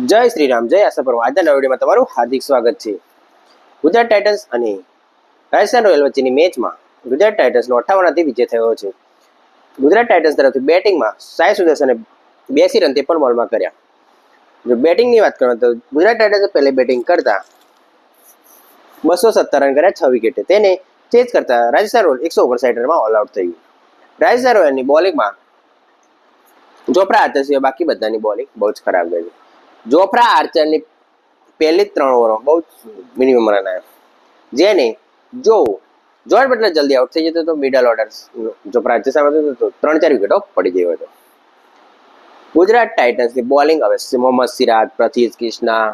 જય શ્રી રામ જય આશા પરમ આજના વિડીયોમાં તમારું હાર્દિક સ્વાગત છે. ગુજરાત ટાઇટન્સ અને રાજસ્થાન રોયલ વચ્ચેની મેચમાં ગુજરાત ટાઇટન્સનો અઠ્ઠાવન રનથી વિજય થયો છે. ગુજરાત ટાઇટન્સ તરફથી બેટિંગમાં સાય સુદર્શને બેસી રન પણ બોલમાં કર્યા. જો બેટિંગની વાત કરો તો ગુજરાત ટાઇટન્સે પહેલે બેટિંગ કરતા બસો સત્તર રન કર્યા, છ વિકેટે. તેને ચેજ કરતા રાજસ્થાન રોયલ એકસો ઓગણસાઠ રનમાં ઓલ આઉટ થયું રાજસ્થાન રોયલની બોલિંગમાં ચોપરા આર્ચર સિવાય બાકી બધાની બોલિંગ બહુ જ ખરાબ ગઈ જોફ્રા આર્ચરની પહેલી ત્રણ ઓવરો બહુ મિનિમમ રન આવ્યા જેને જો જોર્જ બટલર જલ્દી આઉટ થઈ જતો તો મિડલ ઓર્ડર જોફ્રા આર્ચર સામે થતો તો ત્રણ ચાર વિકેટો પડી ગયો હતો. ગુજરાત ટાઇટન્સની બોલિંગ હવે મોહમ્મદ સિરાજ પ્રથિશ કૃષ્ણા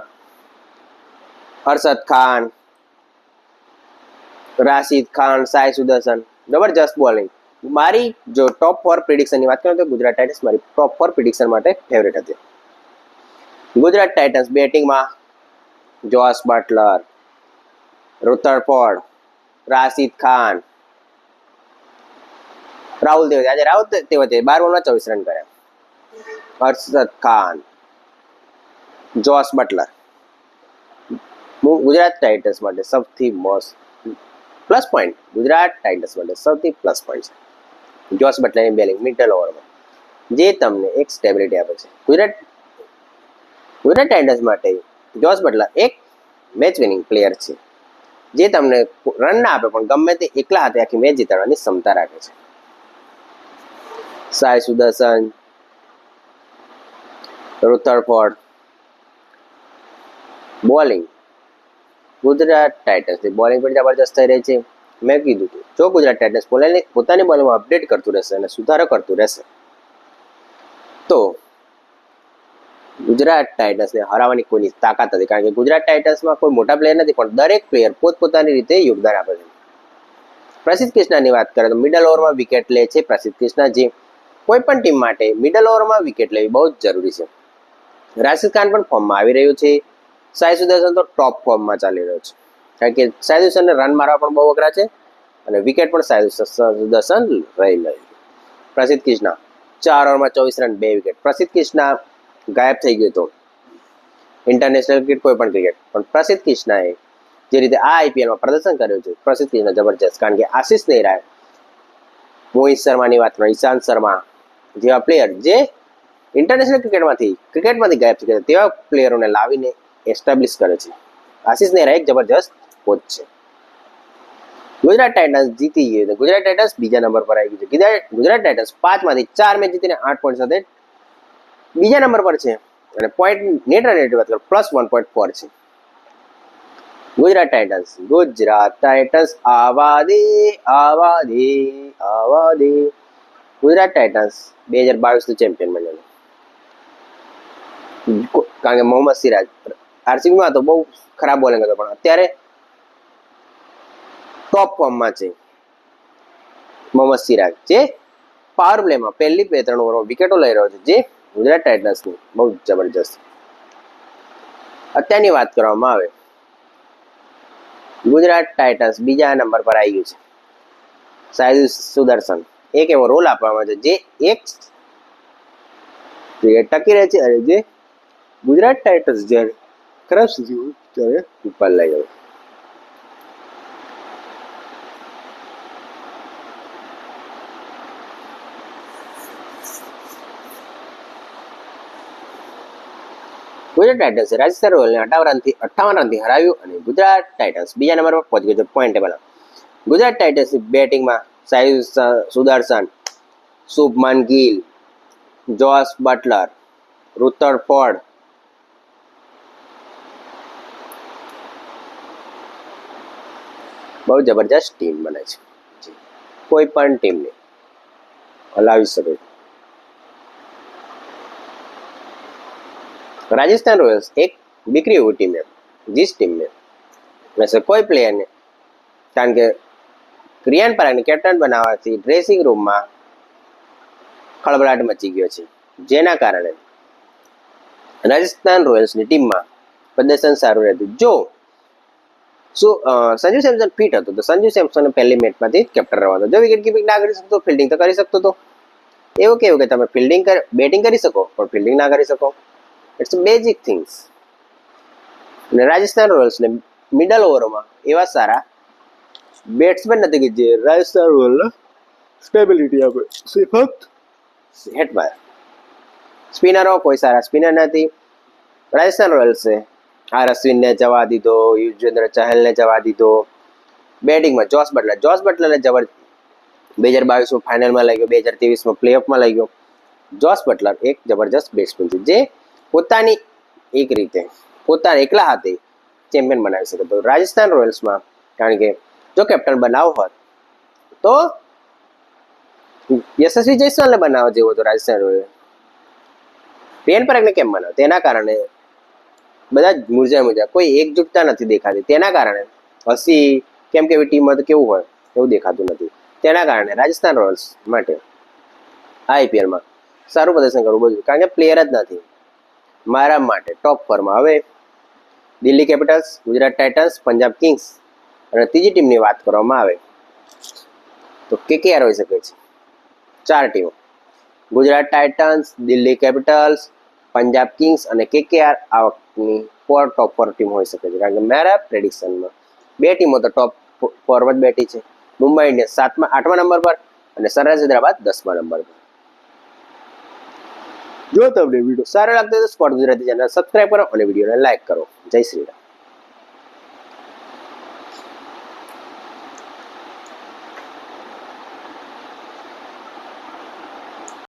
હર્ષદ ખાન, રાશિદ ખાન સાય સુદર્શન, જબરજસ્ત બોલિંગ મારી જો ટોપ ફોર પ્રિડિક્શનની વાત કરું તો ગુજરાત ટાઇટન્સ મારી ટોપ ફોર પ્રિડિક્શન માટે ફેવરેટ હતી. Gujarat Titans બેટિંગમાં Jos Buttler Rutherford Rashid Khan, Rahul Tewatia આજે રાહુલ તેવતે બાર બોલમાં ચોવીસ રન કર્યા. Harshad Khan, Jos Buttler. Gujarat Titans માટે સૌથી most plus point. Gujarat Titans માટે સૌથી પ્લસ પોઈન્ટ છે. જોસ બટલરની બેલિંગ મિડલ ઓવરમાં. જે તમને એક સ્ટેબિલિટી આપે છે. ગુજરાત ગુજરાત ટાઇટન્સ માટે જોસ બટલર એક મેચ વિનિંગ પ્લેયર છે. જે તમને રન ના આપે, પણ ગમે તે એકલા હાથે આખી મેચ જીતાડવાની ક્ષમતા રાખે છે. Sai Sudharsan, Rutherford, bowling. Gujarat ટાઇટન્સની બોલિંગ પણ જબરજસ્ત થઈ રહી છે. મેં કીધું હતું, જો ગુજરાત ટાઇટન્સ પોતાની પોતાની બોલિંગમાં અપડેટ કરતું રહેશે અને સુધારો કરતું રહેશે તો ગુજરાત ટાઇટન્સને હરાવવાની કોઈની તાકાત નથી. કારણ કે ગુજરાત ટાઇટન્સમાં કોઈ મોટા પ્લેયર નથી, પણ દરેક પ્લેયર પોતપોતાની રીતે યોગદાન આપે છે. પ્રસિદ્ધ કૃષ્ણાની વાત કરીએ તો મિડલ ઓવરમાં વિકેટ લે છે પ્રસિદ્ધ કૃષ્ણા, જે કોઈ પણ ટીમ માટે મિડલ ઓવરમાં વિકેટ લેવી બહુ જ જરૂરી છે. રાશિદ ખાન પણ ફોર્મમાં આવી રહ્યું છે. સાઈ સુદર્શન તો ટોપ ફોર્મમાં ચાલી રહ્યો છે. કારણ કે સાઈ સુદર્શનને રન મારવા પણ બહુ અઘરા છે અને વિકેટ પણ સાઈ સુદર્શન રહી લે પ્રસિદ્ધ કૃષ્ણા, ચાર ઓવરમાં ચોવીસ રન બે વિકેટ પ્રસિદ્ધ કૃષ્ણા ગાયબ થઈ ગયો હતો ઇન્ટરનેશનલ ક્રિકેટ કોઈ પણ ક્રિકેટ પણ પ્રસિદ્ધ કૃષ્ણાએ જે રીતે આ આઈપીએલમાં પ્રદર્શન કર્યું છે, પ્રસિદ્ધ કૃષ્ણા જબરજસ્ત. કારણ કે આશિષ નેહરાએ મોહિત શર્માની વાત કરો, ઈશાંત શર્મા જેવા પ્લેયર જે ઇન્ટરનેશનલ ક્રિકેટમાંથી ક્રિકેટમાંથી ગાયબ થઈ ગયા તેવા પ્લેયરોને લાવીને એસ્ટાબ્લિશ કરે છે. આશિષ નેહરા એક જબરજસ્ત કોચ છે. ગુજરાત ટાઇટન્સ જીતી ગયું ગુજરાત ટાઇટન્સ બીજા નંબર પર આવી ગયું છે. ગુજરાત ટાઇટન્સ પાંચમાંથી ચાર મેચ જીતીને આઠ પોઈન્ટ સાથે બીજા નંબર પર છે. અને પોઈન્ટ નેટ રન વાત કરો પ્લસ વન પોઈન્ટ ફોર છે. ગુજરાત ટાઇટન્સ ગુજરાત ટાઇટન્સ આવા દે આવા ગુજરાત ટાઇટન્સ બે હજાર બાવીસનું ચેમ્પિયન બન્યું કારણ કે મોહમ્મદ સિરાજ, આરસીબીમાં તો બહુ ખરાબ બોલિંગ હતો, પણ અત્યારે ટોપ ફોર્મમાં છે. મોહમ્મદ સિરાજ, જે પાવર પ્લેમાં પહેલી બે ત્રણ ઓવરમાં વિકેટો લઈ રહ્યો છે, જે ગુજરાત ટાઇટન્સની બહુ જબરજસ્ત. અત્યારની વાત કરવામાં આવે, ગુજરાત ટાઇટન્સ બીજા નંબર પર આવી ગયું છે. સાયુ સુદર્શન, એક એવો રોલ આપવામાં છે જે એક ટકી રહે છે અને જે ગુજરાત ટાઇટન્સ જ્યારે ખરાબ સ્થિતિ ત્યારે ઉપર લઈ ગયો ગુજરાત ટાઇટન્સે રાજસ્થાન રોયલને અઠાવન રનથી અઠાવન રનથી હરાવ્યું અને ગુજરાત ટાઇટન્સ બીજા નંબર પર પહોંચી ગયું પોઈન્ટ ટેબલ ગુજરાત ટાઇટન્સની બેટિંગમાં Sai Sudharsan, Shubman Gill Jos Buttler, Rutherford, બહુ જબરજસ્ત ટીમ બને છે. કોઈ પણ ટીમને હલાવી શકે. છે राजस्थान रॉयल्स एक बिक्री हुई टीम है जिस टीम में वैसे કોઈ પ્લેયરને કારણ કે ક્રિયાન પરાગને કેપ્ટન બનાવવાથી ડ્રેસિંગ રૂમમાં ખળબળાટ મચી ગયો છે જેના કારણે રાજસ્થાન રોયલ્સની ટીમમાં પ્રદર્શન સારું રહેતું જો શું સંજુ સેમસન ફિટ હતો તો સંજુ સેમસન પહેલી મેચમાંથી કેપ્ટન રહેવાનો જો વિકેટ કીપિંગ ના કરી શકતો ફિલ્ડિંગ તો કરી શકતો હતો એવું કેવું કે તમે ફિલ્ડિંગ બેટિંગ કરી શકો પણ ફિલ્ડિંગ ના કરી શકો ઇટ્સ બેઝિક થિંગ્સ અને રાજસ્થાન રોયલ્સને મિડલ ઓવરોમાં એવા સારા બેટ્સમેન નથી કે જે રાજસ્થાન રોયલને સ્ટેબિલિટી આપે. ફક્ત હેટમાં સ્પિનરો કોઈ સારા સ્પિનર નથી. રાજસ્થાન રોયલ્સે આર અશ્વિનને જવા દીધો યુજવેન્દ્ર ચહલને જવા દીધો. બેટિંગમાં જોસ બટલર જોસ બટલરને જબર બે હજાર બાવીસમાં ફાઇનલમાં લઈ ગયો બે હજાર ત્રેવીસમાં પ્લેઓફમાં લઈ ગયો જોસ બટલર એક જબરજસ્ત બેટ્સમેન છે. જે પોતાની એક રીતે, પોતાના એકલા હાથે ચેમ્પિયન બનાવી શકે. તો રાજસ્થાન રોયલ્સમાં, કારણ કે જો કેપ્ટન બનાવો હોત, તો યશસ્વી જયસ્વાલને બનાવવા જેવો હતો રાજસ્થાન રોયલ રિયન પરાગને કેમ બનાવ? તેના કારણે બધા મુરજા મુરઝા કોઈ એકજૂટતા નથી દેખાતી. તેના કારણે હસી, કેમ કે એવી ટીમમાં તો કેવું હોય, એવું દેખાતું નથી. તેના કારણે રાજસ્થાન રોયલ્સ માટે આઈપીએલમાં સારું પ્રદર્શન કરવું બધું કારણ કે પ્લેયર જ નથી. મારા માટે ટોપ ફોર્મમાં હવે Delhi Capitals Gujarat Titans Punjab Kings અને ત્રીજી ટીમની વાત કરવામાં આવે. તો કેકેઆર હોઈ શકે છે? ચાર ટીમો Gujarat Titans Delhi Capitals Punjab Kings અને કેકેઆર આ વખતની ફોર ટોપ ફોર ટીમ હોઈ શકે છે. કારણ કે મારા પ્રેડિક્શનમાં બે ટીમો તો ટોપ ફોરમાં જ બેઠી છે. મુંબઈ ઇન્ડિયન્સ સાતમા, આઠમા નંબર પર અને સનરાઇઝ હૈદરાબાદ દસમા નંબર પર. જો તમને વીડિયો સારો લાગતો તો સ્પોટ ગુજરાતી ચેનલ સબસ્ક્રાઈબ કરો અને વિડીયોને લાઈક કરો. જય શ્રી રામ.